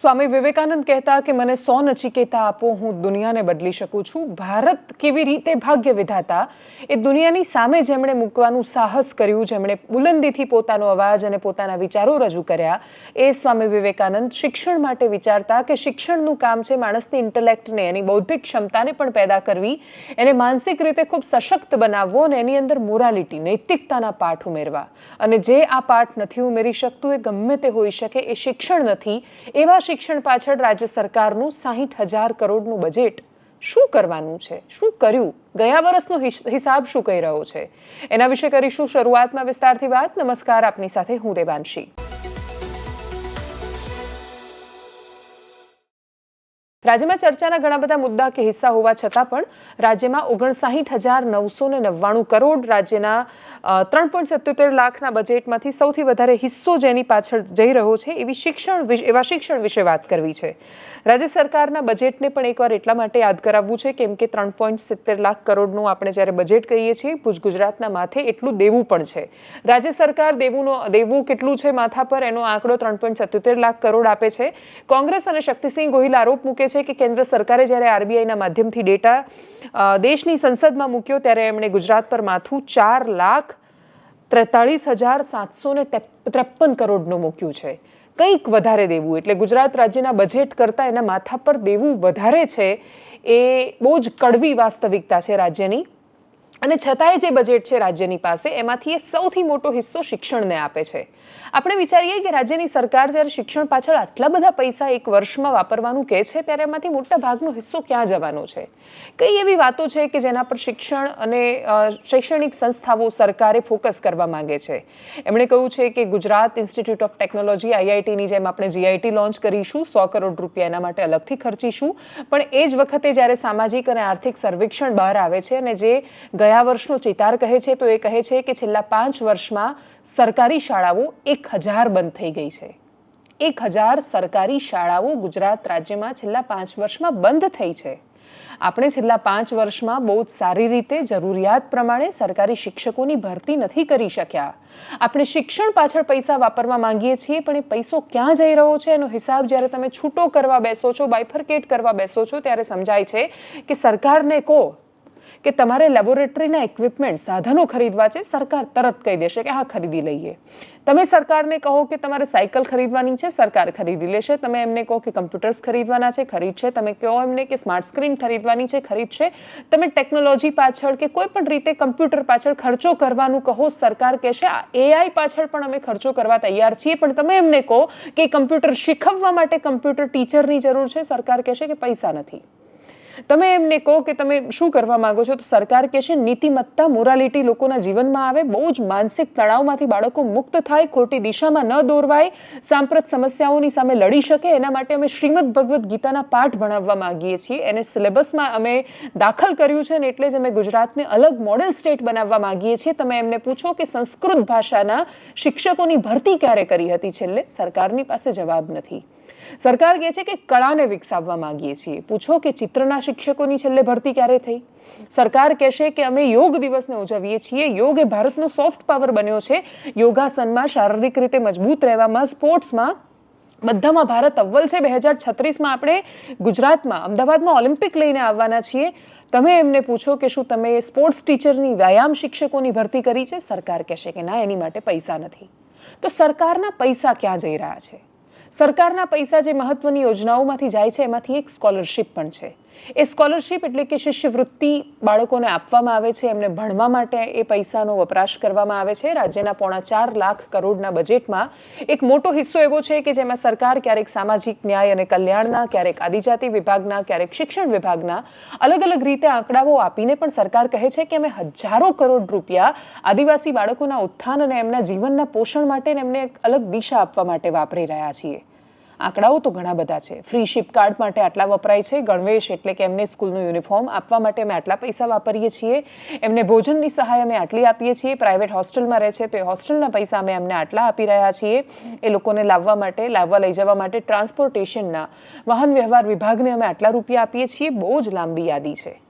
સ્વામી વિવેકાનંદ કહેતા કે મને સો નચિકેતા આપો, હું દુનિયાને બદલી શકું છું. ભારત કેવી રીતે ભાગ્ય વિધાતા? એ દુનિયાની સામે જેમણે મૂકવાનું સાહસ કર્યું, જેમણે બુલંદીથી પોતાનો અવાજ અને પોતાના વિચારો રજૂ કર્યા, એ સ્વામી વિવેકાનંદ શિક્ષણ માટે વિચારતા કે શિક્ષણનું કામ છે માણસની ઇન્ટેલેક્ટને, એની બૌદ્ધિક ક્ષમતાને પણ પેદા કરવી. એને માનસિક રીતે ખૂબ સશક્ત બનાવવો અને એની અંદર મોરાલિટી, નૈતિકતાના પાઠ ઉમેરવા. અને જે આ પાઠ નથી ઉમેરી શકતું, એ ગમે તે હોઈ શકે, એ શિક્ષણ નથી. એવા શિક્ષણ પાછળ રાજ્ય સરકારનું સાહીઠ હજાર કરોડનું બજેટ શું કરવાનું છે? શું કર્યું? ગયા વર્ષનો હિસાબ શું કહી રહ્યો છે? એના વિશે કરીશું શરૂઆતમાં વિસ્તારથી વાત. નમસ્કાર, આપની સાથે હું દેવાંશી. રાજ્યમાં ચર્ચાના ઘણા બધા મુદ્દા કે હિસ્સા હોવા છતાં પણ રાજ્યમાં ઓગણસાહીઠ હજાર નવસો ને નવ્વાણું કરોડ રાજ્યના ત્રણ પોઈન્ટ સત્યોતેર લાખના બજેટમાંથી સૌથી વધારે હિસ્સો જેની પાછળ જઈ રહ્યો છે એવી શિક્ષણ એવા શિક્ષણ વિશે વાત કરવી છે. રાજ્ય સરકારના બજેટને પણ એકવાર એટલા માટે યાદ કરાવવું છે કેમ કે ત્રણ પોઈન્ટ સિત્તેર લાખ કરોડનું આપણે જ્યારે બજેટ કહીએ છીએ, ભુજ ગુજરાતના માથે એટલું દેવું પણ છે. રાજ્ય સરકાર દેવુંનો, દેવું કેટલું છે માથા પર એનો આંકડો ત્રણ પોઈન્ટ સત્યોતેર લાખ કરોડ આપે છે. કોંગ્રેસ અને શક્તિસિંહ ગોહિલ આરોપ મૂકે છે કે કેન્દ્ર સરકારે જ્યારે આરબીઆઈના માધ્યમથી ડેટા દેશની સંસદમાં મૂક્યો ત્યારે એમણે ગુજરાત પર માથું ચાર લાખ ત્રેતાળીસ હજાર સાતસો ને ત્રેપન કરોડનું મૂક્યું છે. કંઈક વધારે દેવું, એટલે ગુજરાત રાજ્યના બજેટ કરતાં એના માથા પર દેવું વધારે છે એ બહુ જ કડવી વાસ્તવિકતા છે રાજ્યની. અને છતાંય જે બજેટ છે રાજ્યની પાસે, એમાંથી એ સૌથી મોટો હિસ્સો શિક્ષણને આપે છે. આપણે વિચારીએ કે રાજ્યની સરકાર જ્યારે શિક્ષણ પાછળ આટલા બધા પૈસા એક વર્ષમાં વાપરવાનું કહે છે, ત્યારે એમાંથી મોટા ભાગનો હિસ્સો ક્યાં જવાનો છે? કઈ એવી વાતો છે કે જેના પર શિક્ષણ અને શૈક્ષણિક સંસ્થાઓ સરકારે ફોકસ કરવા માંગે છે? એમણે કહ્યું છે કે ગુજરાત ઇન્સ્ટિટ્યૂટ ઓફ ટેકનોલોજી આઈઆઈટીની જેમ આપણે જીઆઈટી લોન્ચ કરીશું, સો કરોડ રૂપિયા એના માટે અલગથી ખર્ચીશું. પણ એ જ વખતે જ્યારે સામાજિક અને આર્થિક સર્વેક્ષણ બહાર આવે છે અને જે ગયા વર્ષનો ચિતાર કહે છે, તો એ કહે છે કે છેલ્લા પાંચ વર્ષમાં સરકારી શાળાઓ એક હજાર બંધ થઈ ગઈ છે. એક હજાર સરકારી શાળાઓ ગુજરાત રાજ્યમાં છેલ્લા પાંચ વર્ષમાં બંધ થઈ છે. આપણે છેલ્લા પાંચ વર્ષમાં બહુ જ સારી રીતે જરૂરિયાત પ્રમાણે સરકારી શિક્ષકોની ભરતી નથી કરી શક્યા. આપણે શિક્ષણ પાછળ પૈસા વાપરવા માંગીએ છીએ, પણ એ પૈસો ક્યાં જઈ રહ્યો છે? એનો હિસાબ જ્યારે તમે છૂટો કરવા બેસો છો, બાયફર્કેટ કરવા બેસો છો, ત્યારે સમજાય છે કે સરકારને કહો કે તમારે લેબોરેટરીના ઇક્વિપમેન્ટ સાધનો ખરીદવા છે, સરકાર તરત કહી દેશે કે હા, ખરીદી લઈએ. તમે સરકારને કહો કે તમારે સાયકલ ખરીદવાની છે, સરકાર ખરીદી લેશે. તમે એમને કહો કે કમ્પ્યુટર્સ ખરીદવાના છે ખરીદશે તમે કહો એમને કે સ્માર્ટ સ્ક્રીન ખરીદવાની છે ખરીદશે તમે ટેકનોલોજી પાછળ કે કોઈ પણ રીતે કમ્પ્યુટર પાછળ ખર્ચો કરવાનું કહો, સરકાર કહેશે, આ એઆઈ પાછળ પણ અમે ખર્ચો કરવા તૈયાર છીએ. પણ તમે એમને કહો કે કમ્પ્યુટર શીખવવા માટે કમ્પ્યુટર ટીચરની જરૂર છે, સરકાર કહેશે કે પૈસા નથી. તમે એમને કહો કે તમે શું કરવા માંગો છો? તો સરકાર કહેશે નીતિમત્તા મોરાલિટી લોકોના જીવનમાં આવે, બહુ જ માનસિક તણાવમાંથી બાળકો મુક્ત થાય, ખોટી દિશામાં ન દોરવાય, સાંપ્રત સમસ્યાઓની સામે લડી શકે. એના માટે અમે શ્રીમદ ભગવદ્ ગીતાના પાઠ ભણાવવા માંગીએ છીએ. એને સિલેબસમાં અમે દાખલ કર્યું છે ને એટલે જ અમે ગુજરાતને અલગ મોડેલ સ્ટેટ બનાવવા માંગીએ છીએ. તમે એમને પૂછો કે સંસ્કૃત ભાષાના શિક્ષકોની ભરતી ક્યારે કરી હતી? છેલ્લે સરકારની પાસે જવાબ નથી. સરકાર કહે છે કે કળાને વિકસાવવા માંગીએ છીએ. પૂછો કે ચિત્રના શિક્ષકોની છેલ્લે ભરતી ક્યારે થઈ? સરકાર કહેશે કે અમે યોગ દિવસને ઉજવીએ છીએ. યોગ એ ભારતનો સોફ્ટ પાવર બન્યો છે. યોગાસનમાં શારીરિક રીતે મજબૂત રહેવામાં, સ્પોર્ટ્સમાં, બધામાં ભારત અવ્વલ છે. બે હજાર છત્રીસમાં આપણે ગુજરાતમાં, અમદાવાદમાં ઓલિમ્પિક લઈને આવવાના છીએ. તમે એમને પૂછો કે શું તમે સ્પોર્ટ્સ ટીચરની વ્યાયામ શિક્ષકોની ભરતી કરી છે? સરકાર કહેશે કે ના, એની માટે પૈસા નથી. તો સરકારના પૈસા ક્યાં જઈ રહ્યા છે? સરકારના પૈસા જે મહત્વની યોજનાઓમાંથી જાય છે એમાંથી એક સ્કોલરશિપ પણ છે. એ સ્કોલરશિપ એટલે કે શિષ્યવૃત્તિ બાળકોને આપવામાં આવે છે, એમને ભણવા માટે એ પૈસાનો વપરાશ કરવામાં આવે છે. રાજ્યના પોણા ચાર લાખ કરોડના બજેટમાં એક મોટો હિસ્સો એવો છે કે જેમાં સરકાર ક્યારેક સામાજિક ન્યાય અને કલ્યાણના, ક્યારેક આદિજાતિ વિભાગના, ક્યારેક શિક્ષણ વિભાગના અલગ અલગ રીતે આંકડાઓ આપીને પણ સરકાર કહે છે કે અમે હજારો કરોડ રૂપિયા આદિવાસી બાળકોના ઉત્થાન અને એમના જીવનના પોષણ માટે એમને એક અલગ દિશા આપવા માટે વાપરી રહ્યા છીએ. આંકડાઓ તો ઘણા બધા છે. ફ્રી શિપ કાર્ડ માટે આટલા વપરાય છે. ગણવેશ એટલે કે એમને સ્કૂલનું યુનિફોર્મ આપવા માટે અમે આટલા પૈસા વાપરીએ છીએ. એમને ભોજનની સહાય અમે આટલી આપીએ છીએ. પ્રાઇવેટ હોસ્ટેલમાં રહે છે તો એ હોસ્ટેલના પૈસા અમે એમને આટલા આપી રહ્યા છીએ. એ લોકોને લાવવા માટે, લાવવા લઈ જવા માટે ટ્રાન્સપોર્ટેશનના વાહન વ્યવહાર વિભાગને અમે આટલા રૂપિયા આપીએ છીએ. બહુ જ લાંબી યાદી છે.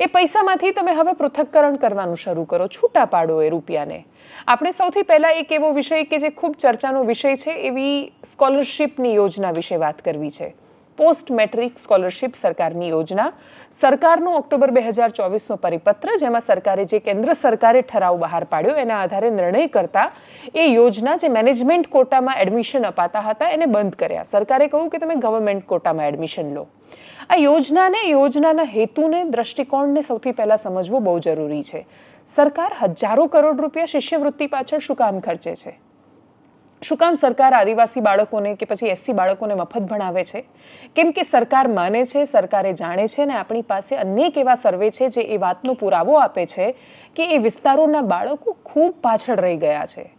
એ પૈસામાંથી તમે હવે પૃથક્કરણ કરવાનું શરૂ કરો. છૂટા પાડો એ રૂપિયાને. આપણે સૌથી પહેલાં એક એવો વિષય કે જે ખૂબ ચર્ચાનો વિષય છે, એવી સ્કોલરશિપની યોજના વિશે વાત કરવી છે. પોસ્ટ મેટ્રિક સ્કોલરશિપ સરકારની યોજના. સરકારનો ઓક્ટોબર બે હજાર ચોવીસનો પરિપત્ર, જેમાં સરકારે જે કેન્દ્ર સરકારે ઠરાવ બહાર પાડ્યો, એના આધારે નિર્ણય કરતા એ યોજના જે મેનેજમેન્ટ કોટામાં એડમિશન અપાતા હતા, એને બંધ કર્યા. સરકારે કહ્યું કે તમે ગવર્મેન્ટ કોટામાં એડમિશન લો. આ યોજનાને, યોજનાના હેતુને, દ્રષ્ટિકોણને સૌથી પહેલાં સમજવું બહુ જરૂરી છે. સરકાર હજારો કરોડ રૂપિયા શિષ્યવૃત્તિ પાછળ શું કામ ખર્ચે છે? શું કામ સરકાર આદિવાસી બાળકોને કે પછી એસસી બાળકોને મફત ભણાવે છે? કેમ કે સરકાર માને છે, સરકારે જાણે છે ને આપણી પાસે અનેક એવા સર્વે છે જે એ વાતનો પુરાવો આપે છે કે એ વિસ્તારોના બાળકો ખૂબ પાછળ રહી ગયા છે.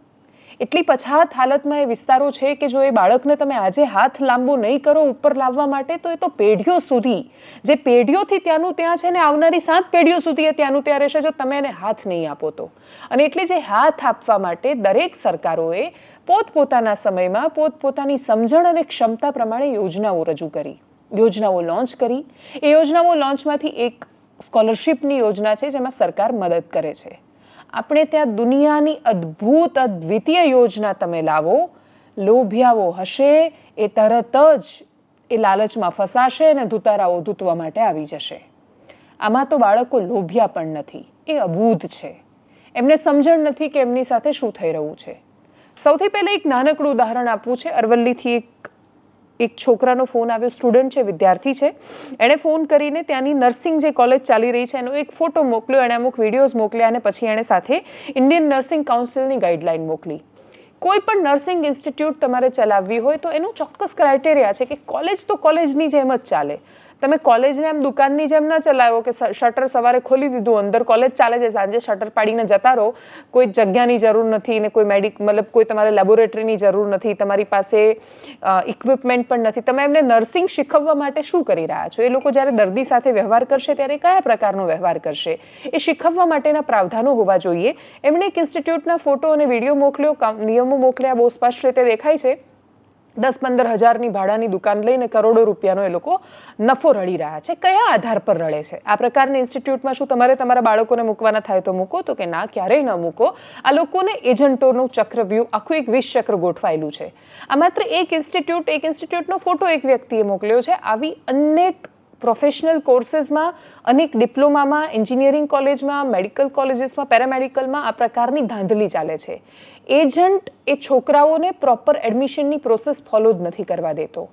એટલી પછાત હાલતમાં એ વિસ્તારો છે કે જો એ બાળકને તમે આજે હાથ લાંબો નહીં કરો ઉપર લાવવા માટે, તો એ તો પેઢીઓ સુધી, જે પેઢીઓથી ત્યાંનું ત્યાં છે ને આવનારી સાત પેઢીઓ સુધી એ ત્યાંનું ત્યાં રહેશે જો તમે એને હાથ નહીં આપો તો. અને એટલે જે હાથ આપવા માટે દરેક સરકારોએ પોતપોતાના સમયમાં પોતપોતાની સમજણ અને ક્ષમતા પ્રમાણે યોજનાઓ રજૂ કરી, યોજનાઓ લોન્ચ કરી. એ યોજનાઓ લોન્ચમાંથી એક સ્કોલરશિપની યોજના છે જેમાં સરકાર મદદ કરે છે. આપણે ત્યાં દુનિયાની અદ્ભુત, અદ્વિતીય યોજના તમે લાવો, લોભિયાઓ હશે, એ તરત જ એ લાલચમાં ફસાશે અને ધુતારાઓ ધૂતવા માટે આવી જશે. આમાં તો બાળકો લોભિયા પણ નથી, એ અબૂધ છે. એમને સમજણ નથી કે એમની સાથે શું થઈ રહ્યું છે. સૌથી પહેલાં એક નાનકડું ઉદાહરણ આપવું છે, અરવલ્લીથી એક એક છોકરાનો ફોન આવ્યો, સ્ટુડન્ટ છે, વિદ્યાર્થી છે. એણે ફોન કરીને ત્યાંની નર્સિંગ જે કોલેજ ચાલી રહી છે, એનો એક ફોટો મોકલ્યો, એણે અમુક વિડીયોઝ મોકલ્યા અને પછી એણે સાથે ઇન્ડિયન નર્સિંગ કાઉન્સિલની ગાઈડલાઈન મોકલી. કોઈ પણ નર્સિંગ ઇન્સ્ટિટ્યૂટ તમારે ચલાવવી હોય તો એનું ચોક્કસ ક્રાઇટેરિયા છે કે કોલેજ તો કોલેજની જેમ જ ચાલે. તમે કોલેજને એમ દુકાનની જેમ ન ચલાવો કે શટર સવારે ખોલી દીધું, અંદર કોલેજ ચાલે છે, સાંજે શટર પાડીને જતા રહો. કોઈ જગ્યાની જરૂર નથી ને કોઈ મેડિક, મતલબ કોઈ તમારે લેબોરેટરીની જરૂર નથી, તમારી પાસે ઇક્વિપમેન્ટ પણ નથી. તમે એમને નર્સિંગ શીખવવા માટે શું કરી રહ્યા છો? એ લોકો જ્યારે દર્દી સાથે વ્યવહાર કરશે ત્યારે કયા પ્રકારનો વ્યવહાર કરશે? એ શીખવવા માટેના પ્રાવધાનો હોવા જોઈએ. એમણે એક ઇન્સ્ટિટ્યૂટના ફોટો અને વીડિયો મોકલ્યો. નિયમો મોકલ્યા બહુ સ્પષ્ટ રીતે દેખાય છે. દસ પંદર હજારની ભાડાની દુકાન લઈને કરોડો રૂપિયાનો એ લોકો નફો રળી રહ્યા છે. કયા આધાર પર રળે છે? આ પ્રકારની ઇન્સ્ટિટ્યૂટમાં શું તમારે તમારા બાળકોને મૂકવાના થાય તો મૂકો, તો કે ના ક્યારેય ન મૂકો? આ લોકોને એજન્ટોનું ચક્રવ્યૂહ આખું એક વીસ ચક્ર ગોઠવાયેલું છે. આ માત્ર એક ઇન્સ્ટિટ્યૂટ, એક ઇન્સ્ટિટ્યૂટનો ફોટો એક વ્યક્તિએ મોકલ્યો છે. આવી અનેક પ્રોફેશનલ કોર્સીસમાં અનેક ડિપ્લોમામાં એન્જિનિયરિંગ કોલેજમાં મેડિકલ કોલેજીસમાં પેરામેડિકલમાં આ પ્રકારની ધાંધલી ચાલે છે. એજન્ટ એ છોકરાઓને પ્રોપર એડમિશનની પ્રોસેસ ફોલો જ નથી કરવા દેતો.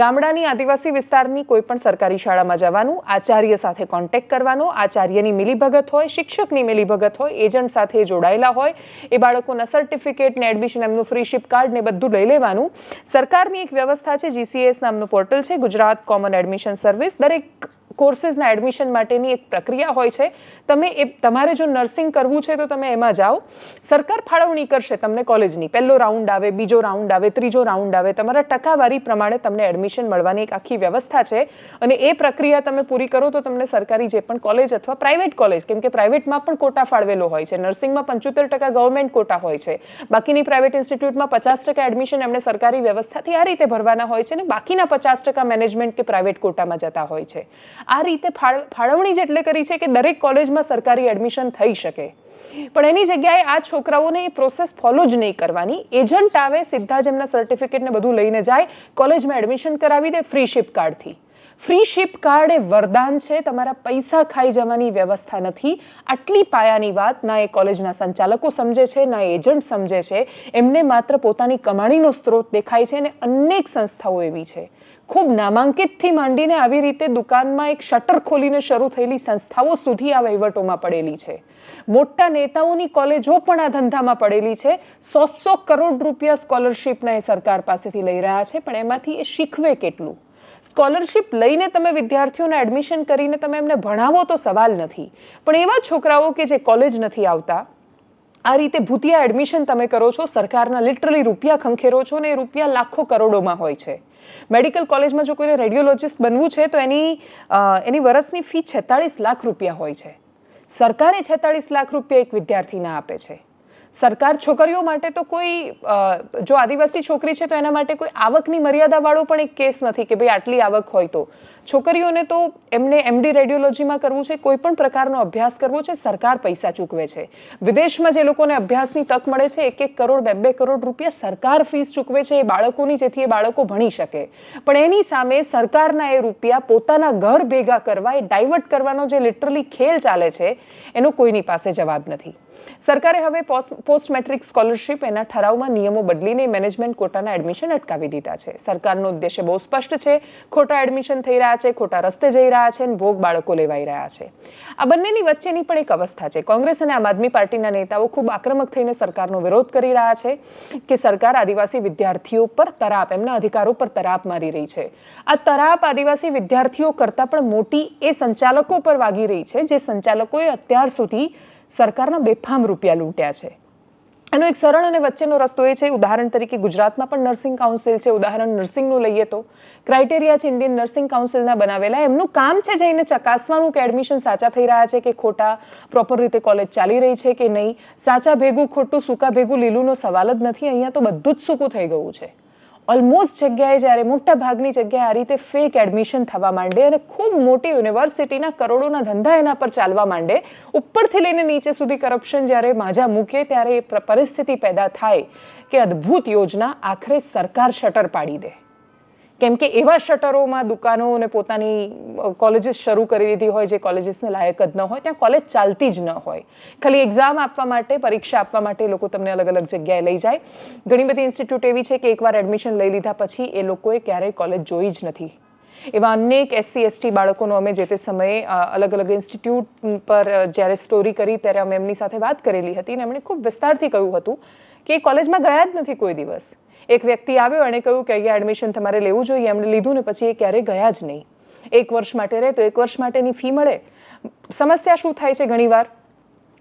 ગામડાની આદિવાસી વિસ્તારની કોઈ પણ સરકારી શાળામાં જવાનું, આચાર્ય સાથે કોન્ટેક્ટ કરવાનો, આચાર્યની મિલીભગત હોય, શિક્ષકની મિલીભગત હોય, એજન્ટ સાથે જોડાયેલા હોય, એ બાળકોના સર્ટિફિકેટ ને એડમિશન એમનું ફ્રીશિપ કાર્ડ ને બધું લઈ લેવાનું. સરકારની એક વ્યવસ્થા છે જીસીએસ નામનું પોર્ટલ છે, ગુજરાત કોમન એડમિશન સર્વિસ દરેક કોર્सेसના એડમિશન માટેની એક પ્રક્રિયા હોય છે. તમે એ તમારે જો નર્સિંગ કરવું છે તો તમે એમાં જાઓ. સરકાર ફાળવણી કરશે તમને કોલેજની. પહેલો રાઉન્ડ આવે, બીજો રાઉન્ડ આવે, ત્રીજો રાઉન્ડ આવે. તમારા ટકાવારી પ્રમાણે તમને એડમિશન મળવાની એક આખી વ્યવસ્થા છે. અને એ પ્રક્રિયા તમે પૂરી કરો તો તમને સરકારી જે પણ કોલેજ અથવા પ્રાઇવેટ કોલેજ, કેમ કે પ્રાઇવેટમાં પણ કોટા ફાળવેલો હોય છે. નર્સિંગમાં પંચોતેર ટકા ગવર્મેન્ટ કોટા હોય છે. બાકીની પ્રાઇવેટ ઇન્સ્ટિટ્યૂટમાં પચાસ ટકા એડમિશન એમણે સરકારી વ્યવસ્થાથી આ રીતે ભરવાના હોય છે અને બાકીના પચાસ ટકા મેનેજમેન્ટ કે પ્રાઇવેટ કોટામાં જતા હોય છે. આ રીતે ફાળવણી જ એટલે કરી છે કે દરેક કોલેજમાં સરકારી એડમિશન થઈ શકે. પણ એની જગ્યાએ આ છોકરાઓને એ પ્રોસેસ ફોલો જ નહીં કરવાની. એજન્ટ આવે, સીધા જ એમના સર્ટિફિકેટને બધું લઈને જાય, કોલેજમાં એડમિશન કરાવી દે ફ્રી શિપ કાર્ડથી ફ્રી શિપ કાર્ડ એ વરદાન છે, તમારા પૈસા ખાઈ જવાની વ્યવસ્થા નથી. આટલી પાયાની વાત ના એ કોલેજના સંચાલકો સમજે છે, ના એજન્ટ સમજે છે. એમને માત્ર પોતાની કમાણીનો સ્ત્રોત દેખાય છે અને અનેક સંસ્થાઓ એવી છે. ખૂબ નામાંકિતથી માંડીને આવી રીતે દુકાનમાં એક શટર ખોલીને શરૂ થયેલી સંસ્થાઓ સુધી આ વહીવટોમાં પડેલી છે. મોટા નેતાઓની કોલેજો પણ આ ધંધામાં પડેલી છે. સો સો કરોડ રૂપિયા સ્કોલરશિપના એ સરકાર પાસેથી લઈ રહ્યા છે, પણ એમાંથી એ શીખવે કેટલું? સ્કોલરશિપ લઈને તમે વિદ્યાર્થીઓને એડમિશન કરીને તમે એમને ભણાવો તો સવાલ નથી. પણ એવા છોકરાઓ કે જે કોલેજ નથી આવતા આ રીતે ભૂતિયા એડમિશન તમે કરો છો, સરકારના લિટરલી રૂપિયા ખંખેરો છો ને એ રૂપિયા લાખો કરોડોમાં હોય છે. મેડિકલ કોલેજમાં જો કોઈને રેડિયોલોજિસ્ટ બનવું છે, તો એની એની વર્ષની ફી છેતાળીસ લાખ રૂપિયા હોય છે. સરકારે છેતાળીસ લાખ રૂપિયા એક વિદ્યાર્થીને આપે છે. સરકાર છોકરીઓ માટે તો કોઈ જો આદિવાસી છોકરી છે તો એના માટે કોઈ આવકની મર્યાદાવાળો પણ એક કેસ નથી કે ભાઈ આટલી આવક હોય તો. છોકરીઓને તો એમને એમડી રેડિયોલોજીમાં કરવું છે, કોઈ પણ પ્રકારનો અભ્યાસ કરવો છે, સરકાર પૈસા ચૂકવે છે. વિદેશમાં જે લોકોને અભ્યાસની તક મળે છે એક એક કરોડ બે બે કરોડ રૂપિયા સરકાર ફીસ ચૂકવે છે એ બાળકોની, જેથી એ બાળકો ભણી શકે. પણ એની સામે સરકારના એ રૂપિયા પોતાના ઘર ભેગા કરવા, એ ડાયવર્ટ કરવાનો જે લિટરલી ખેલ ચાલે છે, એનો કોઈની પાસે જવાબ નથી. સરકારે હવે પોસ્ટ મેટ્રિક સ્કોલરશિપ એના ઠરાવમાં નિયમો બદલીને મેનેજમેન્ટ કોટાના એડમિશન અટકાવી દીધા છે. સરકારનો ઉદ્દેશ્ય બહુ સ્પષ્ટ છે. ખોટા એડમિશન થઈ રહ્યા છે, ખોટા રસ્તે જઈ રહ્યા છે અને ભોગ બાળકો લેવાઈ રહ્યા છે. આ બંનેની વચ્ચેની પણ એક અવસ્થા છે. કોંગ્રેસ અને આમ આદમી પાર્ટીના નેતાઓ ખૂબ આક્રમક થઈને સરકારનો વિરોધ કરી રહ્યા છે કે સરકાર આદિવાસી વિદ્યાર્થીઓ પર તરાપ, એમના અધિકારો પર તરાપ મારી રહી છે. આ તરાપ આદિવાસી વિદ્યાર્થીઓ કરતાં પણ મોટી એ સંચાલકો પર વાગી રહી છે, જે સંચાલકોએ અત્યાર સુધી સરકારના બેફામ રૂપિયા લૂંટ્યા છે. એનો એક સરળ અને વચ્ચેનો રસ્તો એ છે, ઉદાહરણ તરીકે ગુજરાતમાં પણ નર્સિંગ કાઉન્સિલ છે. ઉદાહરણ નર્સિંગનું લઈએ તો ક્રાઇટેરિયા છે ઇન્ડિયન નર્સિંગ કાઉન્સિલના બનાવેલા. એમનું કામ છે જઈને ચકાસવાનું કે એડમિશન સાચા થઈ રહ્યા છે કે ખોટા પ્રોપર રીતે કોલેજ ચાલી રહી છે કે નહીં. સાચા ભેગું ખોટું, સૂકા ભેગું લીલુંનો સવાલ જ નથી. અહીંયા તો બધું જ સૂકું થઈ ગયું છે. ઓલમોસ્ટ જગ્યાએ જ્યારે, મોટા ભાગની જગ્યાએ આ રીતે ફેક એડમિશન થવા માંડે અને ખૂબ મોટી યુનિવર્સિટીના કરોડોના ધંધા એના પર ચાલવા માંડે, ઉપરથી લઈને નીચે સુધી કરપ્શન જ્યારે માજા મૂકે ત્યારે એ પરિસ્થિતિ પેદા થાય કે અદ્ભુત યોજના આખરે સરકાર શટર પાડી દે. કેમ કે એવા શટરોમાં દુકાનો અને પોતાની કોલેજીસ શરૂ કરી દીધી હોય, જે કોલેજીસને લાયક જ ન હોય, ત્યાં કોલેજ ચાલતી જ ન હોય. ખાલી એક્ઝામ આપવા માટે, પરીક્ષા આપવા માટે લોકો તમને અલગ અલગ જગ્યાએ લઈ જાય. ઘણી બધી ઇન્સ્ટિટ્યૂટ એવી છે કે એકવાર એડમિશન લઈ લીધા પછી એ લોકોએ ક્યારેય કોલેજ જોઈ જ નથી. એવા અનેક એસસી એસટી બાળકોનો અમે જે તે સમયે અલગ અલગ ઇન્સ્ટિટ્યૂટ પર જ્યારે સ્ટોરી કરી ત્યારે અમે એમની સાથે વાત કરેલી હતી અને એમણે ખૂબ વિસ્તારથી કહ્યું હતું કે એ કોલેજમાં ગયા જ નથી કોઈ દિવસ. એક વ્યક્તિ આવ્યો અને કહ્યું કે અહીંયા એડમિશન તમારે લેવું જોઈએ. એમણે લીધું ને પછી એ ક્યારેય ગયા જ નહીં. એક વર્ષ માટે રહે તો એક વર્ષ માટેની ફી મળે. સમસ્યા શું થાય છે ઘણીવાર?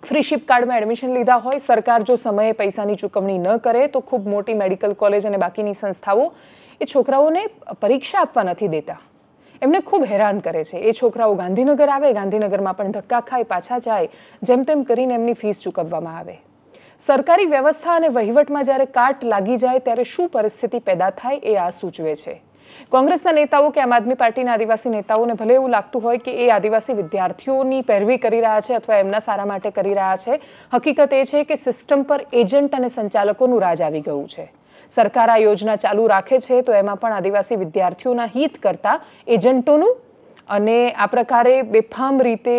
ફ્રીશિપ કાર્ડમાં એડમિશન લીધા હોય, સરકાર જો સમયે પૈસાની ચૂકવણી ન કરે તો ખૂબ મોટી મેડિકલ કોલેજ અને બાકીની સંસ્થાઓ એ છોકરાઓને પરીક્ષા આપવા નથી દેતા. એમને ખૂબ હેરાન કરે છે. એ છોકરાઓ ગાંધીનગર આવે, ગાંધીનગરમાં પણ ધક્કા ખાય, પાછા જાય. જેમ તેમ કરીને એમની ફીસ ચૂકવવામાં આવે. સરકારી વ્યવસ્થા અને વહીવટમાં જ્યારે કાટ લાગી જાય, ત્યારે શું પરિસ્થિતિ પેદા થાય એ આ સૂચવે છે. કોંગ્રેસના નેતાઓ કે આમ આદમી પાર્ટીના આદિવાસી નેતાઓને ભલે એવું લાગતું હોય કે એ આદિવાસી વિદ્યાર્થીઓની પહેરવી કરી રહ્યા છે અથવા એમના સારા માટે કરી રહ્યા છે, હકીકત એ છે કે સિસ્ટમ પર એજન્ટ અને સંચાલકોનું રાજ આવી ગયું છે. સરકાર આ યોજના ચાલુ રાખે છે તો એમાં પણ આદિવાસી વિદ્યાર્થીઓના હિત કરતા એજન્ટોનું અને આ પ્રકારે બેફામ રીતે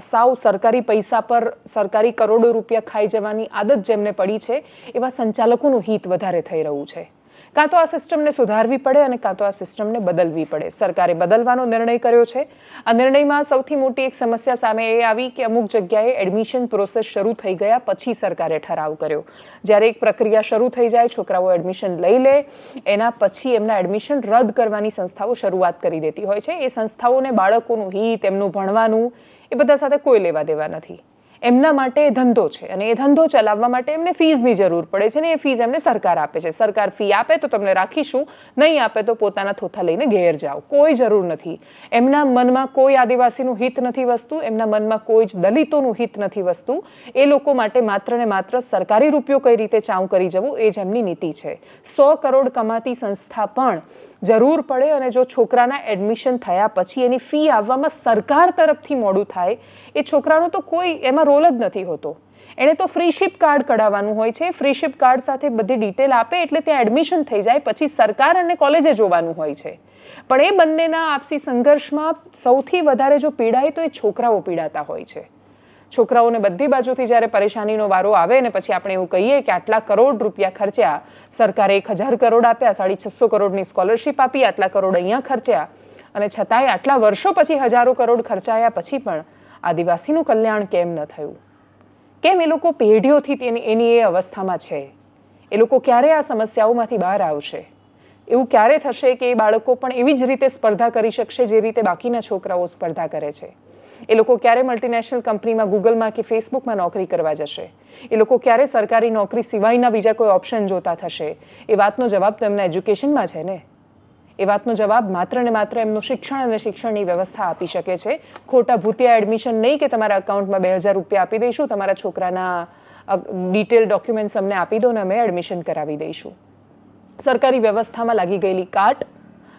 સાવ સરકારી પૈસા પર સરકારી કરોડો રૂપિયા ખાઈ જવાની આદત જેમને પડી છે, એવા સંચાલકોનું હિત વધારે થઈ રહ્યું છે. કાં તો આ સિસ્ટમને સુધારવી પડે અને કાં તો આ સિસ્ટમને બદલવી પડે. સરકારે બદલવાનો નિર્ણય કર્યો છે. આ નિર્ણયમાં સૌથી મોટી એક સમસ્યા સામે એ આવી કે અમુક જગ્યાએ એડમિશન પ્રોસેસ શરૂ થઈ ગયા પછી સરકારે ઠરાવ કર્યો. જ્યારે એક પ્રક્રિયા શરૂ થઈ જાય, છોકરાઓ એડમિશન લઈ લે, એના પછી એમના એડમિશન રદ કરવાની સંસ્થાઓ શરૂઆત કરી દેતી હોય છે. એ સંસ્થાઓને બાળકોનું હિત, એમનું ભણવાનું, એ બધા સાથે કોઈ લેવા દેવા નથી. એમના માટે ધંધો છે અને એ ધંધો ચલાવવા માટે એમને ફીઝની જરૂર પડે છે ને એ ફીઝ એમને સરકાર આપે છે. સરકાર ફી આપે તો તમને રાખીશું, નહીં આપે તો પોતાના થોથા લઈને ઘેર જાઓ. કોઈ જરૂર નથી. એમના મનમાં કોઈ આદિવાસીનું હિત નથી વસ્તુ, એમના મનમાં કોઈ જ દલિતોનું હિત નથી વસ્તુ. એ લોકો માટે માત્ર ને માત્ર સરકારી રૂપિયો કઈ રીતે ચાઉ કરી જવું એ જ એમની નીતિ છે. સો કરોડ કમાતી સંસ્થા પણ જરૂર પડે અને જો છોકરાના એડમિશન થયા પછી એની ફી આવવામાં સરકાર તરફથી મોડું થાય, એ છોકરાનો તો કોઈ એમાં રોલ જ નથી હોતો. એણે તો ફ્રીશિપ કાર્ડ કઢાવવાનું હોય છે ફ્રીશિપ કાર્ડ સાથે બધી ડિટેલ આપે એટલે ત્યાં એડમિશન થઈ જાય, પછી સરકાર અને કોલેજે જોવાનું હોય છે. પણ એ બંનેના આપસી સંઘર્ષમાં સૌથી વધારે જો પીડાય તો એ છોકરાઓ પીડાતા હોય છે. છોકરાઓને બધી બાજુથી જ્યારે પરેશાનીનો વારો આવે ને પછી આપણે એવું કહીએ કે આટલા કરોડ રૂપિયા ખર્ચ્યા, સરકારે એક હજાર કરોડ આપ્યા, સાડી છસો કરોડની સ્કોલરશિપ આપી, આટલા કરોડ અહીંયા ખર્ચ્યા. અને છતાંય આટલા વર્ષો પછી હજારો કરોડ ખર્ચાયા પછી પણ આદિવાસીનું કલ્યાણ કેમ ન થયું? કેમ એ લોકો પેઢીઓથી તેની, એની એ અવસ્થામાં છે? એ લોકો ક્યારે આ સમસ્યાઓમાંથી બહાર આવશે? એવું ક્યારે થશે કે એ બાળકો પણ એવી જ રીતે સ્પર્ધા કરી શકશે જે રીતે બાકીના છોકરાઓ સ્પર્ધા કરે છે? એ લોકો ક્યારે મલ્ટીનેશનલ કંપનીમાં ગૂગલમાં કે ફેસબુકમાં નોકરી કરવા જશે? એ લોકો ક્યારે સરકારી નોકરી સિવાયના બીજા કોઈ ઓપ્શન જોતા થશે? એ વાતનો જવાબ તો એમના એજ્યુકેશનમાં છે ને. એ વાતનો જવાબ માત્ર ને માત્ર એમનું શિક્ષણ અને શિક્ષણની વ્યવસ્થા આપી શકે છે. ખોટા ભૂતિયા એડમિશન નહીં કે તમારા અકાઉન્ટમાં બે હજાર રૂપિયા આપી દઈશું, તમારા છોકરાના ડિટેલ ડોક્યુમેન્ટ્સ અમને આપી દો ને અમે એડમિશન કરાવી દઈશું. સરકારી વ્યવસ્થામાં લાગી ગયેલી કાટ,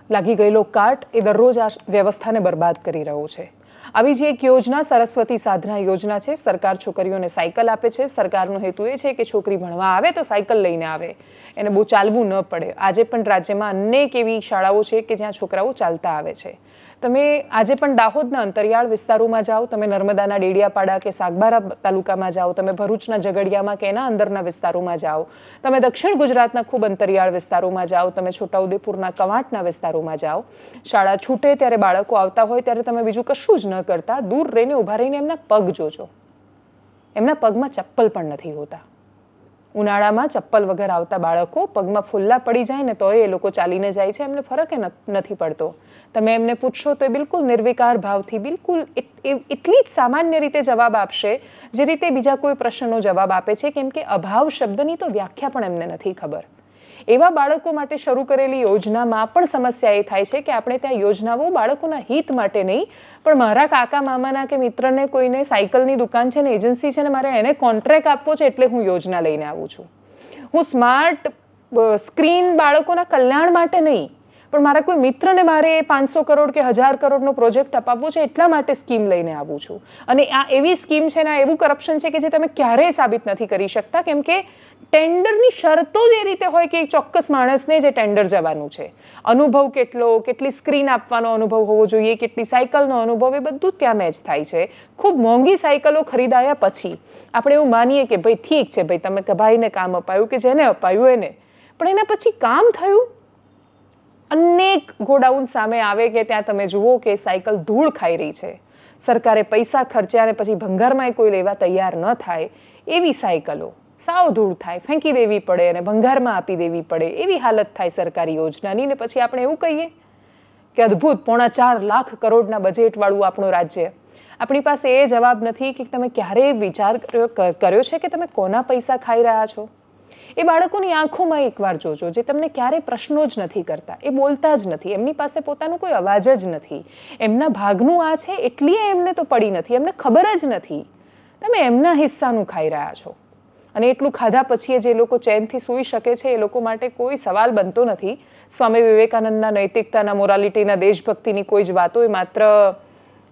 લાગી ગયેલો કાટ એ દરરોજ આ વ્યવસ્થાને બરબાદ કરી રહ્યો છે. આવી જ એક યોજના સરસ્વતી સાધના યોજના છે. સરકાર છોકરીઓને સાયકલ આપે છે. સરકારનો હેતુ એ છે કે છોકરી ભણવા આવે તો સાયકલ લઈને આવે. એને બહુ ચાલવું ન પડે. આજે પણ રાજ્યમાં અનેક એવી શાળાઓ છે કે જ્યાં છોકરાઓ ચાલતા આવે છે. તમે આજે પણ દાહોદના અંતરિયાળ વિસ્તારોમાં જાઓ, તમે નર્મદાના ડેડિયાપાડા કે સાગબારા તાલુકામાં જાઓ, તમે ભરૂચના ઝઘડિયામાં કે એના અંદરના વિસ્તારોમાં જાઓ, તમે દક્ષિણ ગુજરાતના ખૂબ અંતરિયાળ વિસ્તારોમાં જાઓ, તમે છોટાઉદેપુરના કવાંટના વિસ્તારોમાં જાઓ, શાળા છૂટે ત્યારે બાળકો આવતા હોય ત્યારે તમે બીજું કશું જ ન કરતા, દૂર રહીને ઊભા રહીને એમના પગ જોજો. એમના પગમાં ચપ્પલ પણ નથી હોતા. ઉનાળામાં ચપ્પલ વગર આવતા બાળકો પગમાં ફુલ્લા પડી જાય ને તોય એ લોકો ચાલીને જાય છે, એમને ફરક નથી પડતો. તમે એમને પૂછશો તો એ બિલકુલ નિર્વિકાર ભાવથી, બિલકુલ એટલી જ સામાન્ય રીતે જવાબ આપશે, જે રીતે બીજા કોઈ પ્રશ્નનો જવાબ આપે છે, કેમ કે અભાવ શબ્દની તો વ્યાખ્યા પણ એમને નથી ખબર. એવા બાળકો માટે શરૂ કરેલી યોજનામાં પણ સમસ્યા એ થાય છે કે આપણે ત્યાં યોજનાઓ બાળકોના હિત માટે નહીં. પણ મારા કાકા મામાના કે મિત્રને કોઈને સાયકલની દુકાન છે ને એજન્સી છે ને મારે એને કોન્ટ્રાક્ટ આપવો છે એટલે હું યોજના લઈને આવું છું. હું સ્માર્ટ સ્ક્રીન બાળકોના કલ્યાણ માટે નહીં. પણ મારા કોઈ મિત્રને મારે પાંચસો કરોડ કે હજાર કરોડનો પ્રોજેક્ટ અપાવવો છે એટલા માટે સ્કીમ લઈને આવું છું. અને આ એવી સ્કીમ છે ને, આ એવું કરપ્શન છે કે જે તમે ક્યારેય સાબિત નથી કરી શકતા, કેમ કે ટેન્ડરની શરતો જ એ રીતે હોય કે ચોક્કસ માણસને જે ટેન્ડર જવાનું છે. અનુભવ કેટલો, કેટલી સ્ક્રીન આપવાનો અનુભવ હોવો જોઈએ, કેટલી સાયકલનો અનુભવ, એ બધું ત્યાં મેચ થાય છે. ખૂબ મોંઘી સાયકલો ખરીદાયા પછી આપણે એવું માનીએ કે ભાઈ ઠીક છે ભાઈ તમે ભાઈને કામ અપાયું કે જેને અપાયું એને. પણ એના પછી કામ થયું? અનેક ગોડાઉન સામે આવે કે ત્યાં તમે જુઓ કે સાયકલ ધૂળ ખાઈ રહી છે. સરકારે પૈસા ખર્ચ્યા અને પછી ભંગારમાં કોઈ લેવા તૈયાર ન થાય એવી સાયકલો. સાવ ધૂળ થાય, ફેંકી દેવી પડે અને ભંગારમાં આપી દેવી પડે એવી હાલત થાય સરકારી યોજનાની ને પછી આપણે એવું કહીએ કે અદ્ભુત, પોણા ચાર લાખ કરોડના બજેટવાળું આપણું રાજ્ય. આપણી પાસે એ જવાબ નથી કે તમે ક્યારેય વિચાર કર્યો છે કે તમે કોના પૈસા ખાઈ રહ્યા છો? એ બાળકોની આંખોમાં એકવાર જોજો. જે તમને ક્યારેય પ્રશ્નો જ નથી કરતા, એ બોલતા જ નથી, એમની પાસે પોતાનું કોઈ અવાજ જ નથી. એમના ભાગનું આ છે, એટલી એમને તો પડી નથી, એમને ખબર જ નથી. તમે એમના હિસ્સાનું ખાઈ રહ્યા છો. અને એટલું ખાધા પછી જે લોકો ચેનથી સૂઈ શકે છે, એ લોકો માટે કોઈ સવાલ બનતો નથી. સ્વામી વિવેકાનંદના નૈતિકતાના મોરાલિટીના દેશભક્તિની કોઈ જ વાતો એ માત્ર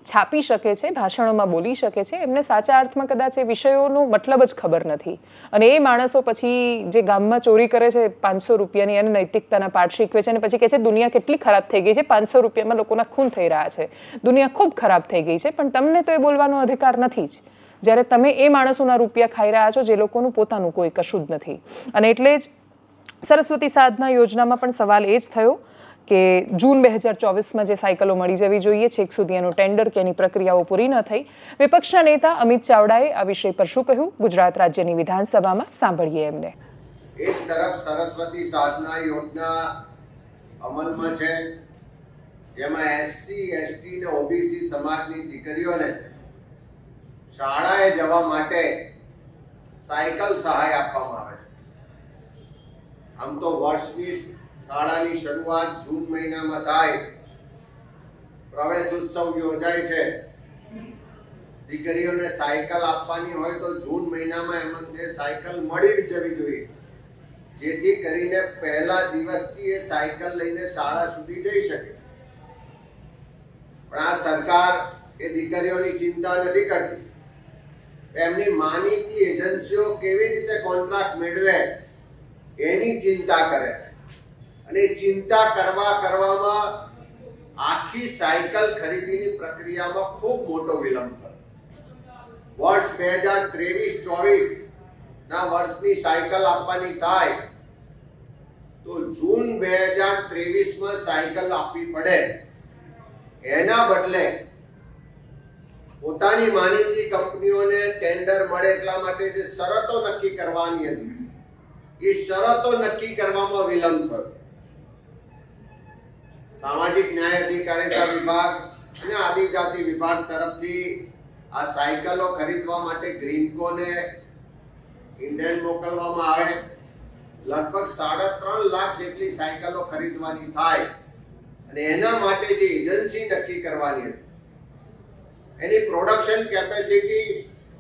છાપી શકે છે, ભાષણોમાં બોલી શકે છે. એમને સાચા અર્થમાં કદાચ એ વિષયોનો મતલબ જ ખબર નથી. અને એ માણસો પછી જે ગામમાં ચોરી કરે છે, પાંચસો રૂપિયાની અને નૈતિકતાના પાઠ શીખવે છે અને પછી કહે છે, દુનિયા કેટલી ખરાબ થઈ ગઈ છે, પાંચસો રૂપિયામાં લોકોના ખૂન થઈ રહ્યા છે. દુનિયા ખૂબ ખરાબ થઈ ગઈ છે. પણ તમને તો એ બોલવાનો અધિકાર નથી જ. જ્યારે તમે એ માણસોના રૂપિયા ખાઈ રહ્યા છો, જે લોકોનું પોતાનું કોઈ કશું જ નથી. અને એટલે જ સરસ્વતી સાધના યોજનામાં પણ સવાલ એ જ થયો કે જૂન બે હજાર ચોવીસમાં જે સાયકલો મળી જવી જોઈએ છેક સુધી એનું ટેન્ડર કે એની પ્રક્રિયાઓ પૂરી ન થઈ. વિપક્ષના નેતા અમિત ચાવડાએ આ વિષય પર શું કહ્યું? ગુજરાત રાજ્યની વિધાનસભામાં સાંભળીએ એમને. એક તરફ સરસ્વતી સાધના યોજના અમલમાં છે, જેમાં એસસી એસટી ને ઓબીસી સમાજની દીકરીઓને શાળાએ જવા માટે સાયકલ સહાય આપવામાં આવે છે. આમ તો વર્ષની શાળાની શરૂઆત જૂન મહિનામાં થાય. પ્રવેશ ઉત્સવ યોજાય છે. દીકરીઓને સાયકલ આપવાની હોય તો જૂન મહિનામાં એમને સાયકલ મળી જવી જોઈએ. જેથી કરીને પહેલા દિવસથી એ સાયકલ લઈને શાળા સુધી જઈ શકે. પણ આ સરકાર એ દીકરીઓની ચિંતા નથી કરતી. એમની માનીતી એજન્સીઓ કેવી રીતે કોન્ટ્રાક્ટ મેળવે એની ચિંતા કરે છે. અને ચિંતા કરવા કરવામાં આખી સાયકલ ખરીદીની પ્રક્રિયામાં ખૂબ મોટો વિલંબ થયો. વર્ષ બે હજાર ત્રેવીસ, ચોવીસ ના વર્ષની સાયકલ આપવાની થાય તો જૂન બે હજાર ત્રેવીસમાં સાયકલ આપવી પડે. એના બદલે પોતાની માનીતી કંપનીઓને ટેન્ડર મળે એટલા માટે જે શરતો નક્કી કરવાની હતી, એ શરતો નક્કી કરવામાં વિલંબ થયો. સામાજિક ન્યાય અધિકારીતા વિભાગ અને આદિજાતિ વિભાગ તરફથી આ સાયકલો ખરીદવા માટે ગ્રીનકોને ઇન્ડિયન મોકલવામાં આવે. લગભગ સાડા ત્રણ લાખ જેટલી સાયકલો ખરીદવાની થાય. અને એના માટે જે એજન્સી નક્કી કરવાની હતી, એની પ્રોડક્શન કેપેસિટી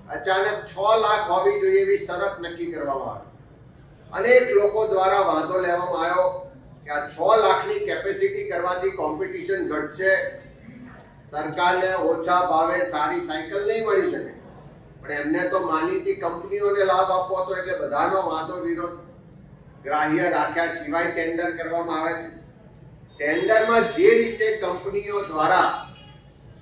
અચાનક છ લાખ હોવી જોઈએ એવી શરત નક્કી કરવામાં આવી. અનેક લોકો દ્વારા વાંધો લેવામાં આવ્યો. કે આ છ લાખની કેપેસિટી કરવાથી કોમ્પિટિશન ઘટશે. સરકારને ઓછા ભાવે સારી સાયકલ નહીં મળી શકે. પણ એમને તો માનીતી કંપનીઓને લાભ આપવો હતો એટલે બધાનો વાંધો વિરોધ ગ્રાહ્ય રાખ્યા સિવાય ટેન્ડર કરવામાં આવે છે. ટેન્ડરમાં જે રીતે કંપનીઓ દ્વારા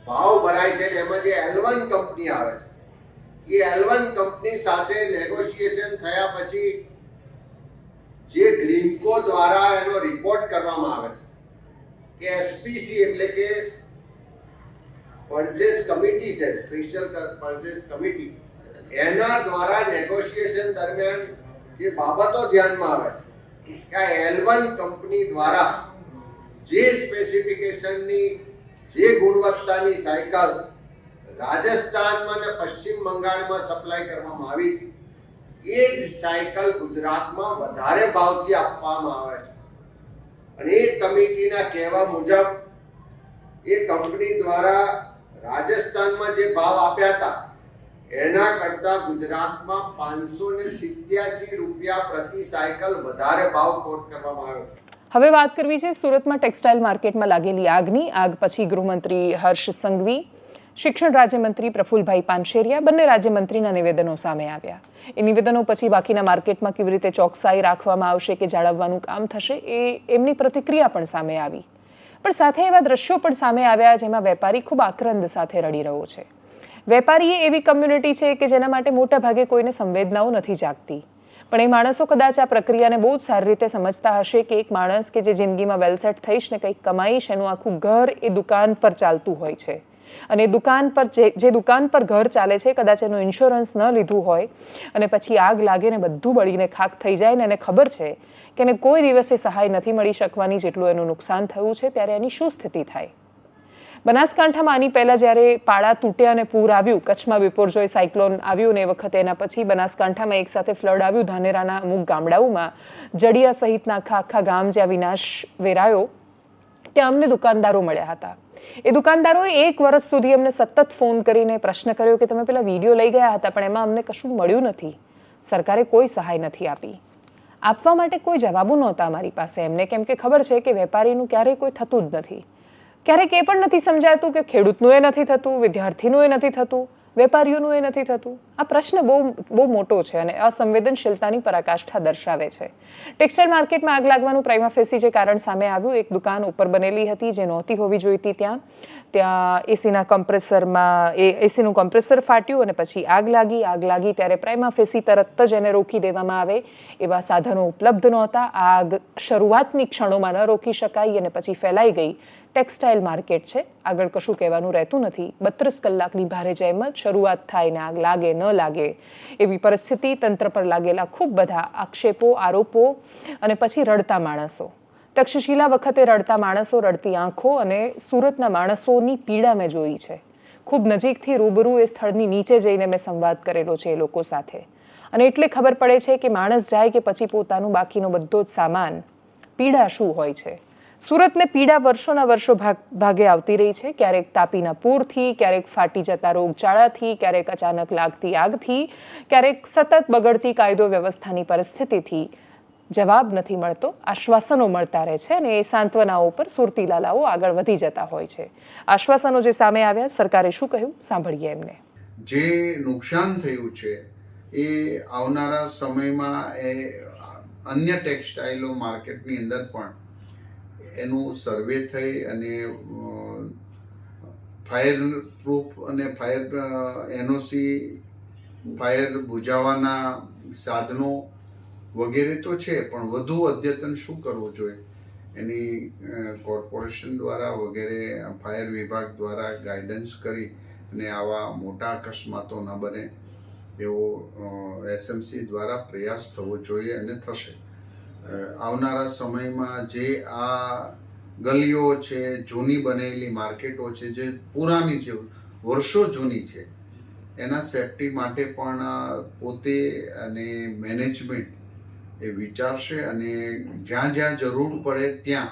ભાવ ભરાય છે એમાં જે એલવન કંપની આવે છે, એ એલવન કંપની સાથે નેગોશિએશન થયા પછી જે ગ્રીનકો દ્વારા એનો રિપોર્ટ કરવામાં આવે છે. કે એસપીસી એટલે કે પરચેસ કમિટી છે સ્પેશિયલ પરચેસ કમિટી, એના દ્વારા નેગોશિએશન દરમિયાન જે બાબતો ધ્યાનમાં આવે છે, કે આ એલવન કંપની દ્વારા જે સ્પેસિફિકેશનની જે ગુણવત્તાની સાયકલ રાજસ્થાનમાં અને પશ્ચિમ બંગાળમાં સપ્લાય કરવામાં આવી હતી એ જ સાયકલ ગુજરાતમાં વધારે ભાવથી આપવામાં આવે છે. અને એ કમિટીના કહેવા મુજબ, એ કંપની દ્વારા રાજસ્થાનમાં જે ભાવ આપ્યા હતા, એના કરતાં ગુજરાતમાં પાંચસો ને સિત્યાસી રૂપિયા પ્રતિ સાયકલ વધારે ભાવ કોટ કરવામાં આવ્યો છે. હવે વાત કરવી છે સુરતમાં ટેક્સટાઇલ માર્કેટમાં લાગેલી આગની. આગ પછી ગૃહમંત્રી હર્ષ સંઘવી શિક્ષણ રાજ્યમંત્રી પ્રફુલભાઈ પાનશેરિયા બંને રાજ્યમંત્રીના નિવેદનો સામે આવ્યા. એ નિવેદનો પછી બાકીના માર્કેટમાં કેવી રીતે ચોકસાઈ રાખવામાં આવશે કે જાળવવાનું કામ થશે એ એમની પ્રતિક્રિયા પણ સામે આવી. પણ સાથે એવા દ્રશ્યો પણ સામે આવ્યા જેમાં વેપારી ખૂબ આક્રંદ સાથે રડી રહ્યો છે. વેપારી એવી કમ્યુનિટી છે કે જેના માટે મોટા ભાગે કોઈને સંવેદનાઓ નથી જાગતી. પણ એ માણસો કદાચ આ પ્રક્રિયાને બહુ જ સારી રીતે સમજતા હશે કે એક માણસ કે જે જિંદગીમાં વેલસેટ થઈશ ને કંઈક કમાઈશ, એનું આખું ઘર એ દુકાન પર ચાલતું હોય છે. અને દુકાન પર જે દુકાન પર ઘર ચાલે છે, કદાચ એનું ઇન્સ્યોરન્સ ન લીધું હોય, અને પછી આગ લાગે ને બધું બળીને ખાક થઈ જાય ને એને ખબર છે કે એને કોઈ દિવસે સહાય નથી મળી શકવાની જેટલું એનું નુકસાન થયું છે, ત્યારે એની શું સ્થિતિ થાય? બનાસકાંઠામાં આની પહેલાં જ્યારે પાળા તૂટ્યા અને પૂર આવ્યું, કચ્છમાં બિપોરજોય સાયક્લોન આવ્યું ને એ વખતે એના પછી બનાસકાંઠામાં એક સાથે ફ્લડ આવ્યું, ધાનેરાના અમુક ગામડાઓમાં, જડિયા સહિતના આખા આખા ગામ જ્યાં વિનાશ વેરાયો, ત્યાં અમને દુકાનદારો મળ્યા હતા. એ દુકાનદારોએ એક વર્ષ સુધી અમને સતત ફોન કરીને પ્રશ્ન કર્યો કે તમે પેલા વીડિયો લઈ ગયા હતા, પણ એમાં અમને કશું મળ્યું નથી. સરકારે કોઈ સહાય નથી આપી. આપવા માટે કોઈ જવાબો નહોતા અમારી પાસે. એમને કેમ કે ખબર છે કે વેપારીનું ક્યારેય કોઈ થતું જ નથી. ક્યારેક એ પણ નથી સમજાતું કે ખેડૂતનું એ નથી થતું, વિદ્યાર્થીનું એ નથી થતું. વેપારીઓનું એ નથી થતું? આ પ્રશ્ન બહુ બહુ મોટો છે અને અસંવેદનશીલતાની પરાકાષ્ઠા દર્શાવે છે. ટેક્સટાઇલ માર્કેટમાં આગ લાગવાનું પ્રાઇમા ફેસી જે કારણ સામે આવ્યું, એક દુકાન ઉપર બનેલી હતી જે નહોતી હોવી જોઈતી ત્યાં. ત્યાં એસીના કમ્પ્રેસરમાં, એ એસીનું કમ્પ્રેસર ફાટ્યું અને પછી આગ લાગી. આગ લાગી ત્યારે પ્રાઇમા ફેસી તરત જ એને રોકી દેવામાં આવે. એવા સાધનો ઉપલબ્ધ નહોતા. આગ શરૂઆતની ક્ષણોમાં ન રોકી શકાય અને પછી ફેલાઈ ગઈ. ટેક્સટાઇલ માર્કેટ છે. આગળ કશું કહેવાનું રહેતું નથી. બત્રીસ કલાકની ભારે જહેમત શરૂઆત થાય ને આગ લાગે, ન લાગે એવી પરિસ્થિતિ તંત્ર પર લાગેલા ખૂબ બધા આક્ષેપો, આરોપો અને પછી રડતા માણસો. તક્ષશિલા વખતે રડતા માણસો રડતી આંખો અને સુરતના માણસોની પીડા મેં જોઈ છે. ખૂબ નજીકથી રૂબરૂ એ સ્થળની નીચે જઈને મેં સંવાદ કરેલો છે એ લોકો સાથે. અને એટલે ખબર પડે છે કે માણસ જાય કે પછી પોતાનું બાકીનો બધો જ સામાન. પીડા શું હોય છે? સુરતને પીડા વર્ષોના વર્ષો ભાગે આવતી રહી છે. ક્યારેક તાપીના પૂરથી, ક્યારેક ફાટી જતા રોગચાળાથી, ક્યારેક અચાનક લાગતી આગથી, ક્યારેક સતત બગડતી કાયદો વ્યવસ્થાની પરિસ્થિતિથી જવાબ નથી મળતો. આશ્વાસનો મળતા રહે છે અને એ સાંત્વનાઓ પર સુરતી લાલાઓ આગળ વધી જતા હોય છે. આશ્વાસનો જે સામે આવ્યા, સરકારે શું કહ્યું? સાંભળીએ એમને. જે નુકસાન થયું છે, એ આવનારા સમયમાં એ અન્ય ટેક્સટાઇલો માર્કેટની અંદર પણ એનું સર્વે થઈ અને ફાયર પ્રૂફ અને ફાયર એનઓસી ફાયર બુઝાવવાના સાધનો વગેરે તો છે, પણ વધુ અદ્યતન શું કરવું જોઈએ? એની કોર્પોરેશન દ્વારા વગેરે ફાયર વિભાગ દ્વારા ગાઈડન્સ કરી અને આવા મોટા અકસ્માતો ન બને, એવો એસએમસી દ્વારા પ્રયાસ થવો જોઈએ અને થશે. આવનારા સમયમાં જે આ ગલીઓ છે, જૂની બનેલી માર્કેટો છે, જે પુરાની છે, વર્ષો જૂની છે, એના સેફટી માટે પણ પોતે અને મેનેજમેન્ટ એ વિચારશે અને જ્યાં જ્યાં જરૂર પડે ત્યાં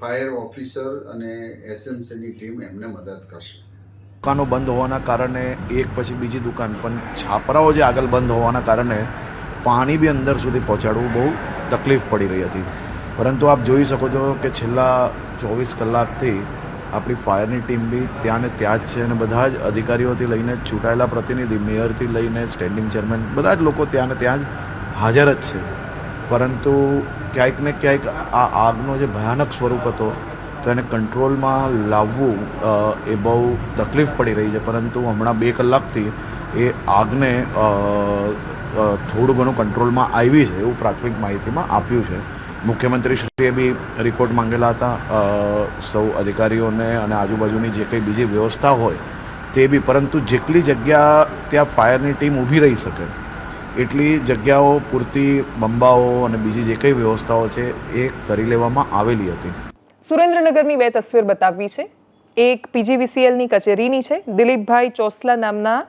ફાયર ઓફિસર અને એસએમસીની ટીમ એમને મદદ કરશે. દુકાનો બંધ હોવાના કારણે એક પછી બીજી દુકાન પણ છાપરાઓ જે આગળ બંધ હોવાના કારણે પાણી બી અંદર સુધી પહોંચાડવું બહુ તકલીફ પડી રહી હતી. પરંતુ આપ જોઈ શકો છો કે છેલ્લા ચોવીસ કલાકથી આપણી ફાયરની ટીમ બી ત્યાં ને ત્યાં જ છે અને બધા જ અધિકારીઓથી લઈને ચૂંટાયેલા પ્રતિનિધિ, મેયરથી લઈને સ્ટેન્ડિંગ ચેરમેન, બધા જ લોકો ત્યાં ને ત્યાં જ હાજર જ છે. પરંતુ ક્યાંક ને ક્યાંક આ આગનો જે ભયાનક સ્વરૂપ હતો, તો એને કંટ્રોલમાં લાવવું એ બહુ તકલીફ પડી રહી છે. પરંતુ હમણાં બે કલાકથી એ આગને થોડું ઘણું કંટ્રોલમાં આવી છે એવું પ્રાથમિક માહિતીમાં આપ્યું છે. મુખ્યમંત્રીશ્રીએ બી રિપોર્ટ માંગેલા હતા સૌ અધિકારીઓને અને આજુબાજુની જે કંઈ બીજી વ્યવસ્થા હોય તે બી, પરંતુ જેટલી જગ્યા ત્યાં ફાયરની ટીમ ઊભી રહી શકે, એટલી જગ્યાઓ પૂરતી બંબાઓ અને બીજી જે કંઈ વ્યવસ્થાઓ છે એ કરી લેવામાં આવેલી હતી. સુરેન્દ્રનગરની બે તસવીર બતાવવી છે. એક પીજીવીસીએલની કચેરીની છે. દિલીપભાઈ ચોસલા નામના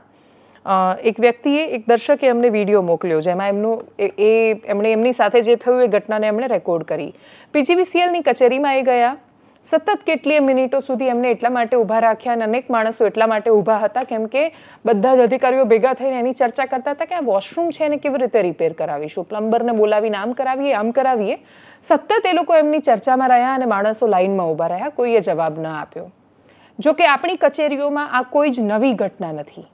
એક વ્યક્તિએ એક દર્શકે એમને વીડિયો મોકલ્યો જેમાં એમનું એ એમણે એમની સાથે જે થયું એ ઘટનાને એમણે રેકોર્ડ કરી. પીજીવીસીએલની કચેરીમાં એ ગયા. સતત કેટલીય મિનિટો સુધી એમને એટલા માટે ઊભા રાખ્યા અને અનેક માણસો એટલા માટે ઊભા હતા કેમ કે બધા જ અધિકારીઓ ભેગા થઈને એની ચર્ચા કરતા હતા કે આ વોશરૂમ છે એને કેવી રીતે રિપેર કરાવીશું? પ્લમ્બરને બોલાવીને આમ કરાવીએ આમ કરાવીએ. સતત એ લોકો એમની ચર્ચામાં રહ્યા અને માણસો લાઇનમાં ઊભા રહ્યા. કોઈએ જવાબ ન આપ્યો. જો કે આપણી કચેરીઓમાં આ કોઈ જ નવી ઘટના નથી.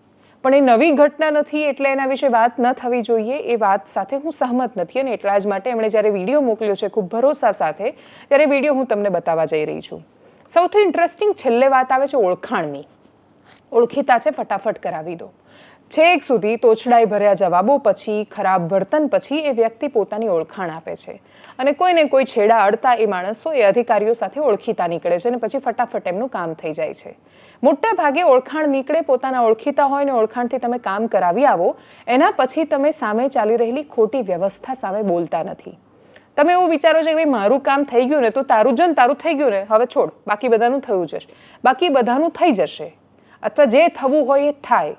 પણ એ નવી ઘટના નથી એટલે એના વિશે વાત ન થવી જોઈએ, એ વાત સાથે હું સહમત નથી અને એટલા જ માટે એમણે જ્યારે વીડિયો મોકલ્યો છે ખૂબ ભરોસા સાથે, ત્યારે વીડિયો હું તમને બતાવવા જઈ રહી છું. સૌથી ઇન્ટરેસ્ટિંગ છેલ્લે વાત આવે છે ઓળખાણની. ઓળખીતા છે, ફટાફટ કરાવી દો. છેક સુધી તોછડાઈ ભર્યા જવાબો પછી, ખરાબ વર્તન પછી એ વ્યક્તિ પોતાની ઓળખાણ આપે છે. અને કોઈને કોઈ છેડા અડતા એ માણસો એ અધિકારીઓ સાથે ઓળખીતા નીકળે છે અને પછી ફટાફટ એમનું કામ થઈ જાય છે. મોટા ભાગે ઓળખાણ નીકળે પોતાના ઓળખીતા હોય ને ઓળખાણથી તમે કામ કરાવી આવો, એના પછી તમે સામે ચાલી રહેલી ખોટી વ્યવસ્થા સામે બોલતા નથી. તમે એવું વિચારો છો કે ભાઈ મારું કામ થઈ ગયું ને તો તારું જ ને તારું થઈ ગયું ને, હવે છોડ, બાકી બધાનું થયું જશે. બાકી બધાનું થઈ જશે. અથવા જે થવું હોય એ થાય.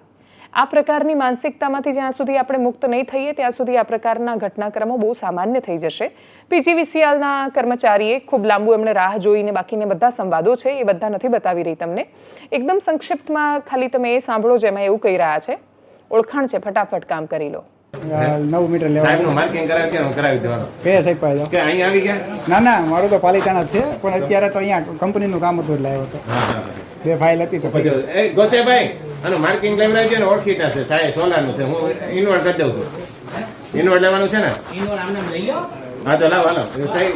આ પ્રકારની માનસિકતામાંથી જ્યાં સુધી આપણે મુક્ત નહીં થઈએ ત્યાં સુધી આ પ્રકારના ઘટનાક્રમો બહુ સામાન્ય થઈ જશે. પીજીવીસીએલના કર્મચારીએ ખૂબ લાંબુ એમણે રાહ જોઈને બાકીને બધા સંવાદો છે એ બધા નથી બતાવી રહી તમને. એકદમ સંક્ષિપ્તમાં ખાલી તમે એ સાંભળો જેમાં એવું કહી રહ્યા છે. ઓળખાણ છે ફટાફટ કામ કરી લો. નવ મીટર સાહેબ માર્કિંગ કરાવી કે કરાવી દેવાનું કયા સાહેબ પાસે કે અહીં આવી ગયા? ના ના મારું તો પાલિતાણા જ છે પણ અત્યારે તો અહીંયા કંપનીનું કામ હતું એટલે આવ્યો હતો. બે ફાઇલ હતી તો ગોસેભાઈ આનું માર્કિંગ લેવડાવી છે ને ઓળખીતા છે સાહેબ સોલારનું છે હું ઇન્વર્ટ કરી દઉં છું. ઇન્વર્ટ લેવાનું છે ને? હા તો લાવ હાલો.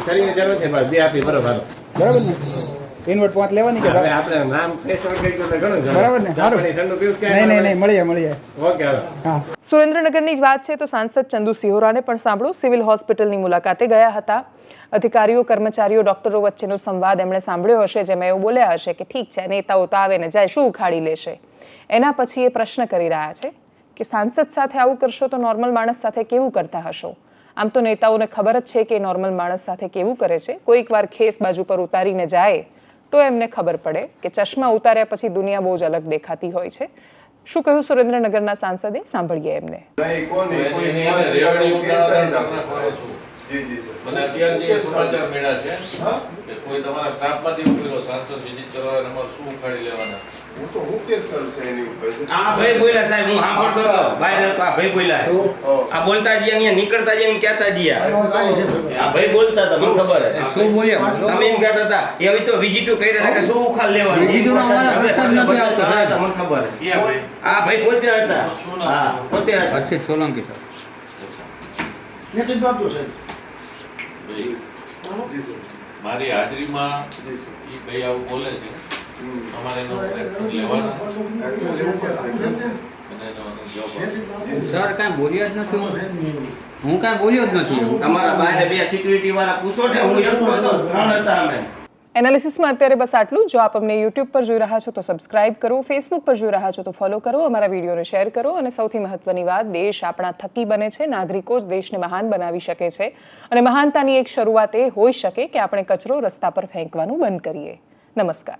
શરીરની જરૂર છે બે આપી બરોબર હાલો. બરાબર ને? ઇન્વર્ટ પાંચ લેવાની કે હવે આપણે નામ ફેસ કરી દો ઘણું બરાબર ને? સારું ઠંડુ પીવું નહીં નહીં નહીં મળીએ મળીએ. ઓકે હાલો. હા. સુરેન્દ્રનગરની જ વાત છે તો સાંસદ ચંદુ સિહોરાને પણ સાંભળો. સિવિલ હોસ્પિટલની મુલાકાતે ગયા હતા. અધિકારીઓ, કર્મચારીઓ, ડોક્ટરો વચ્ચેનો સંવાદ એમણે સાંભળ્યો હશે, જેમાં એવું બોલ્યા હશે કે ઠીક છે, નેતાઓ તો આવે ને જાય, શું ઉખાડી લેશે? એના પછી એ પ્રશ્ન કરી રહ્યા છે કે સાંસદ સાથે આવું કરશો તો નોર્મલ માણસ સાથે કેવું કરતા હશો? આમ તો નેતાઓને ખબર જ છે કે નોર્મલ માણસ સાથે કેવું કરે છે. કોઈક વાર ખેસ બાજુ પર ઉતારીને જાય તો એમને ખબર પડે કે ચશ્મા ઉતાર્યા પછી દુનિયા બહુ જ અલગ દેખાતી હોય છે. શું કહ્યું સુરેન્દ્રનગરના સાંસદે સાંભળીએ એમને કોઈ એને એને રેવડી કેસ કરી ઉતારવા નાખો. ફરે છું. જી જી સર. મને અત્યારે જે સમાચાર મળ્યા છે કે કોઈ તમારા સ્ટાફમાંથી સાંસદ વિઝિટ કરવા શું ઉખાડી લેવાના હું તો હું કરું છું એની ઉપર? આ ભાઈ બોલ્યા સાહેબ હું સાંભળતો હતો. બહાર હતો આ ભાઈ બોલ્યા. આ બોલતા ગયા અહીંયા નીકળતા એમ કહેતા ગયા આ ભાઈ બોલતા હતા મને ખબર શું બોલ્યા? તમે એમ કહેતા હતા એ હવે તો વિઝિટો કરી રહ્યા કે શું ઉખાડ લેવાનું? નથી આવતો, સાહેબ. ખબર છે. આ ભાઈ પોતે હતા. હા પોતે હતા. સોલંકી જી સર. મારી હાજરીમાં એ ભાઈ આવું બોલે છે. અમારે એનો લેવાનો. સર કાંઈ બોલ્યો જ નથી હું. હું કાંઈ બોલ્યો જ નથી. તમારા બહાર બે સિક્યુરિટી વાળા પૂછો ને હું એકલો હતો ત્રણ હતા અમે. એનાલિસિસમાં અત્યારે બસ આટલું જો. આપ અમને યુટ્યુબ પર જોઈ રહ્યા છો તો સબસ્ક્રાઇબ કરો. ફેસબુક પર જોઈ રહ્યા છો તો ફોલો કરો. અમારા વિડીયોને શેર કરો. અને સૌથી મહત્વની વાત દેશ આપણા થકી બને છે. નાગરિકો જ દેશને મહાન બનાવી શકે છે. અને મહાનતાની એક શરૂઆત એ હોઈ શકે કે આપણે કચરો રસ્તા પર ફેંકવાનું બંધ કરીએ. નમસ્કાર.